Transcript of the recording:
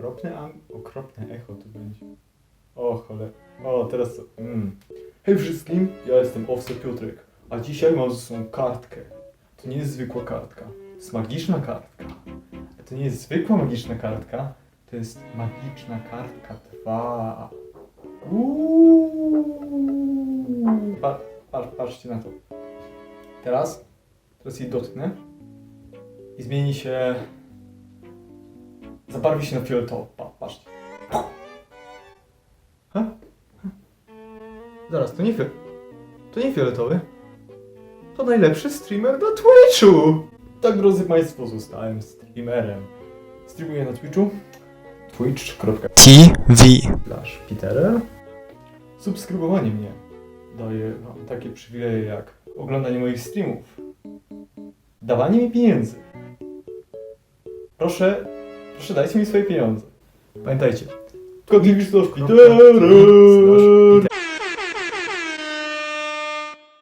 Okropne, am, okropne echo tu będzie. O cholera. O, teraz. Mm. Hej wszystkim, ja jestem Owce Piotrek, a dzisiaj mam ze sobą kartkę. To nie jest zwykła kartka, to jest magiczna kartka. A to nie jest zwykła magiczna kartka, to jest magiczna kartka 2. Uuu. Pa, pa, patrzcie na to. Teraz, teraz jej dotknę i zmieni się, zabarwi się na fioletowo. Pa, patrzcie. Ha? Zaraz, to nie, fio- to nie fioletowy. To najlepszy streamer na Twitchu! Tak, drodzy Państwo, zostałem streamerem. Streamuję na Twitchu. Twitch.tv TV. Peterel. Subskrybowanie mnie daje Wam takie przywileje jak oglądanie moich streamów, dawanie mi pieniędzy. Proszę, proszę dajcie mi swoje pieniądze. Pamiętajcie, to Peterel.